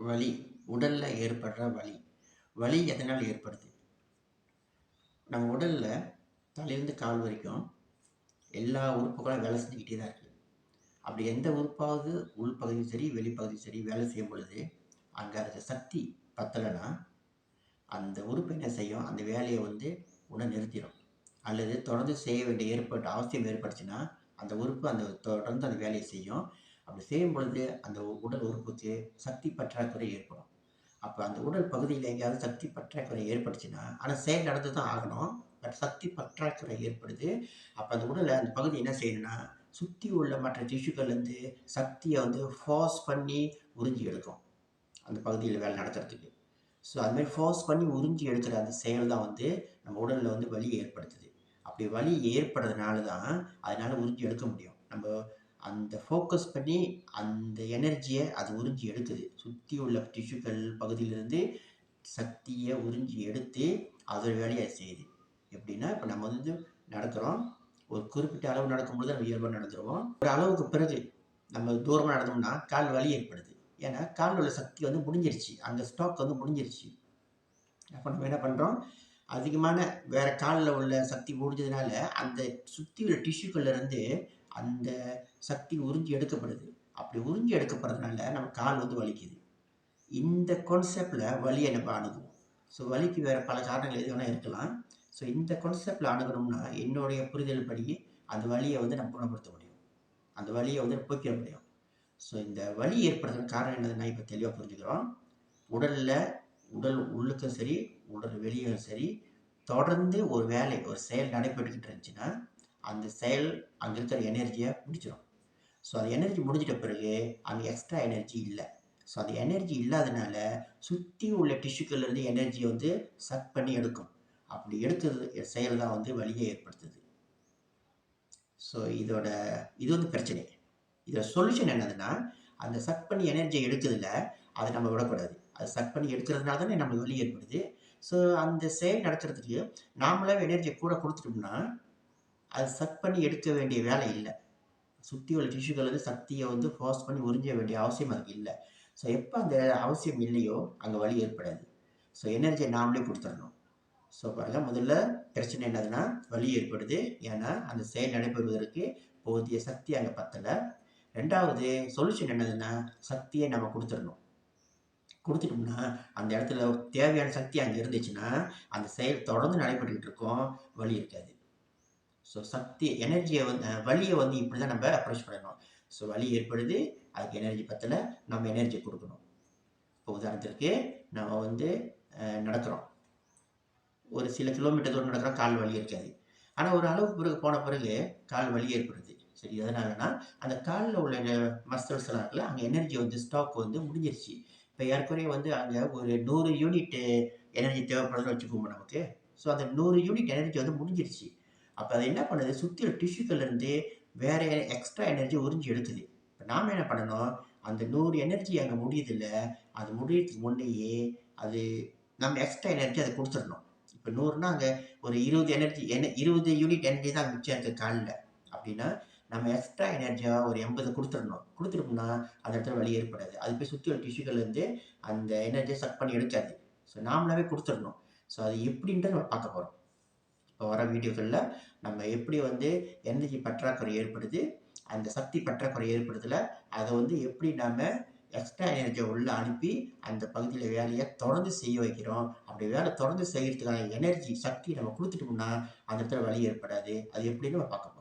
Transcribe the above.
வலி உடலில் ஏற்படுற வலி. வலி எதனால் ஏற்படுது? நம்ம உடலில் தலையிலேருந்து கால் வரைக்கும் எல்லா உறுப்புகளும் வேலை செஞ்சுக்கிட்டே தான் இருக்குது அப்படி எந்த உறுப்பாவது உள்பகுதியும் சரி வெளிப்பகுதியும் சரி வேலை செய்யும் பொழுது அங்கே அதுக்கு சக்தி பத்தலைன்னா அந்த உறுப்பு என்ன செய்யும்? அந்த வேலையை வந்து உடனே நிறுத்திடும் அல்லது தொடர்ந்து செய்ய வேண்டிய ஏற்பட்ட அவசியம் ஏற்பட்டுச்சுன்னா அந்த உறுப்பு அந்த தொடர்ந்து அந்த வேலையை செய்யும். அப்படி செய்யும் பொழுது அந்த உடல் உறுப்புக்கு சக்தி பற்றாக்குறை ஏற்படும். அப்போ அந்த உடல் பகுதியில் எங்கேயாவது சக்தி பற்றாக்குறை ஏற்பட்டுச்சுன்னா ஆனால் செயல் நடந்து தான் ஆகணும். பட் சக்தி பற்றாக்குறை ஏற்படுது. அப்போ அந்த உடலை அந்த பகுதி என்ன செய்யணும்னா சுற்றி உள்ள மற்ற டிஷ்யூக்கள்லேருந்து சக்தியை வந்து ஃபாஸ் பண்ணி உறிஞ்சி எடுக்கும். அந்த பகுதியில் வேலை நடத்துறதுக்கு. ஸோ அதுமாதிரி ஃபாஸ் பண்ணி உறிஞ்சி எடுக்கிற அந்த செயல் தான் வந்து நம்ம உடலில் வந்து வலி ஏற்படுத்துது. அப்படி வலி ஏற்படுறதுனால தான் அதனால் உறிஞ்சி எடுக்க முடியும். நம்ம அந்த ஃபோக்கஸ் பண்ணி அந்த எனர்ஜியை அது உறிஞ்சி எடுக்குது. சுற்றி உள்ள டிஷ்யூக்கள் பகுதியிலேருந்து சக்தியை உறிஞ்சி எடுத்து அதோட வேலையை செய்யுது. எப்படின்னா இப்போ நம்ம வந்து நடக்கிறோம். ஒரு குறிப்பிட்ட அளவு நடக்கும்பொழுது நம்ம இயல்பாக நடந்துருவோம். ஒரு அளவுக்கு பிறகு நம்ம தூரமாக நடந்தோம்னா கால் வலி ஏற்படுது. ஏன்னா காலில் உள்ள சக்தி வந்து முடிஞ்சிருச்சு. அந்த ஸ்டாக் வந்து முடிஞ்சிருச்சு. அப்போ நம்ம என்ன பண்ணுறோம் அதிகமான வேறு காலில் உள்ள சக்தி முடிஞ்சதுனால அந்த சுற்றி உள்ள டிஷ்யூக்கள்லேருந்து அந்த சக்தி உறிஞ்சி எடுக்கப்படுது. அப்படி உறிஞ்சி எடுக்கப்படுறதுனால நம்ம கால் வந்து வலிக்குது. இந்த கான்செப்டில் வலியை நம்ம அணுகுவோம் ஸோ வலிக்கு வேறு பல காரணங்கள் எது வேணால் இருக்கலாம். ஸோ இந்த கான்செப்டில் அணுகணும்னா என்னுடைய புரிதல் படி அந்த வலியை வந்து நம்ம குணப்படுத்த முடியும். அந்த வலியை வந்து போக்கிட முடியும். ஸோ இந்த வலி ஏற்படுறதுக்கு காரணம் என்னதுன்னா இப்போ தெளிவாக புரிஞ்சுக்கிறோம். உடலில் உடல் உள்ளுக்கும் சரி உடல் வெளியும் சரி தொடர்ந்து ஒரு வேலை ஒரு செயல் நடைபெற்றுக்கிட்டு இருந்துச்சுன்னா அந்த செயல் அங்கே இருக்கிற எனர்ஜியை முடிச்சிடும் ஸோ அந்த எனர்ஜி முடிஞ்சிட்ட பிறகு அங்கே எக்ஸ்ட்ரா எனர்ஜி இல்லை. ஸோ அந்த எனர்ஜி இல்லாதனால சுற்றி உள்ள டிஷ்யூக்கள்லேருந்து எனர்ஜியை வந்து சக் பண்ணி எடுக்கும். அப்படி எடுக்கிறது செயல் தான் வந்து வலியை ஏற்படுத்துது. ஸோ இதோட இது வந்து பிரச்சனை. இதோட சொல்யூஷன் என்னதுன்னா அந்த சக் பண்ணி எனர்ஜியை எடுக்கிறதுல அதை நம்ம விடக்கூடாது. அது சக் பண்ணி எடுக்கிறதுனால தானே நம்மளுக்கு வலி ஏற்படுது. ஸோ அந்த செயல் நடத்துறதுக்கு நாமளாக எனர்ஜியை கூட கொடுத்துட்டோம்னா அது சக் பண்ணி எடுக்க வேண்டிய வேலை இல்லை. சுற்றி உள்ள டிஷ்யூக்கள் வந்து சக்தியை வந்து ஃபோர்ஸ் பண்ணி உறிஞ்ச வேண்டிய அவசியம் அதுக்கு இல்லை. ஸோ எப்போ அந்த அவசியம் இல்லையோ அங்கே வலி ஏற்படாது. ஸோ எனர்ஜியை நாமளே கொடுத்துடணும். ஸோ பாருங்கள் முதல்ல பிரச்சனை என்னதுன்னா வலி ஏற்படுது. ஏன்னா அந்த செயல் நடைபெறுவதற்கு போதிய சக்தி அங்கே பத்தலை. ரெண்டாவது சொல்யூஷன் என்னதுன்னா சக்தியை நம்ம கொடுத்துடணும். கொடுத்துட்டோம்னா அந்த இடத்துல தேவையான சக்தி அங்கே இருந்துச்சுன்னா அந்த செயல் தொடர்ந்து நடைபெற்றுக்கிட்டு இருக்கும் வழி இருக்காது. ஸோ சக்தி எனர்ஜியை வந்து வலியை வந்து இப்படி தான் நம்ம அப்ரோச் பண்ணணும். ஸோ வலி ஏற்படுது அதுக்கு எனர்ஜி பற்றல நம்ம எனர்ஜி கொடுக்கணும். இப்போ உதாரணத்திற்கு நம்ம வந்து நடக்கிறோம். ஒரு சில கிலோமீட்டர் தூரம் நடக்கிறோம் கால் வலி இருக்காது. ஆனால் ஒரு அளவுக்கு பிறகு போன பிறகு கால் வலி ஏற்படுது. சரி எதனாலனா அந்த காலில் உள்ள மசில்ஸ் எல்லாம் இருக்குல்ல அங்கே எனர்ஜி வந்து ஸ்டாக் வந்து முடிஞ்சிருச்சு. இப்போ ஏற்கனவே வந்து அங்கே ஒரு நூறு யூனிட் எனர்ஜி தேவைப்படுதுன்னு வச்சுக்கோங்க நமக்கு. ஸோ அந்த நூறு யூனிட் எனர்ஜி வந்து முடிஞ்சிருச்சு. அப்போ அது என்ன பண்ணுது? சுற்றி டிஷ்யூக்கள்லேருந்து வேறு எக்ஸ்ட்ரா எனர்ஜி உறிஞ்சி எடுக்குது. இப்போ நாம் என்ன பண்ணணும்? அந்த நூறு எனர்ஜி அங்கே முடியுதில்ல அது முடியறதுக்கு முன்னையே அது நம்ம எக்ஸ்ட்ரா எனர்ஜி அதை கொடுத்துடணும். இப்போ நூறுனா அங்கே ஒரு இருபது எனர்ஜி என இருபது யூனிட் எனர்ஜி தான் மிச்சம் இருக்குது காலில். அப்படின்னா நம்ம எக்ஸ்ட்ரா எனர்ஜியாக ஒரு எண்பது கொடுத்துடணும். கொடுத்துட்டோம்னா அந்த இடத்துல வழி ஏற்படாது. அது போய் சுற்றி உள்ள டிஷ்யூக்கள்லேருந்து அந்த எனர்ஜியை சக் பண்ணி எடுக்காது. ஸோ நாமளாவே கொடுத்துடணும். ஸோ அது எப்படின்ட்டு நம்ம பார்க்க போகிறோம் இப்போ வர வீடியோக்களில் நம்ம எப்படி வந்து எனர்ஜி பற்றாக்குறை ஏற்படுது அந்த சக்தி பற்றாக்குறை ஏற்படுதல அதை வந்து எப்படி நாம் எக்ஸ்ட்ரா எனர்ஜியை உள்ளே அனுப்பி அந்த பகுதியில் வேலையை தொடர்ந்து செய்ய வைக்கிறோம். அப்படி வேலை தொடர்ந்து செய்கிறதுக்கான எனர்ஜி சக்தி நம்ம கொடுத்துட்டோம்னா அந்த இடத்துல வழி ஏற்படாது. அது எப்படின்னு நம்ம பார்க்க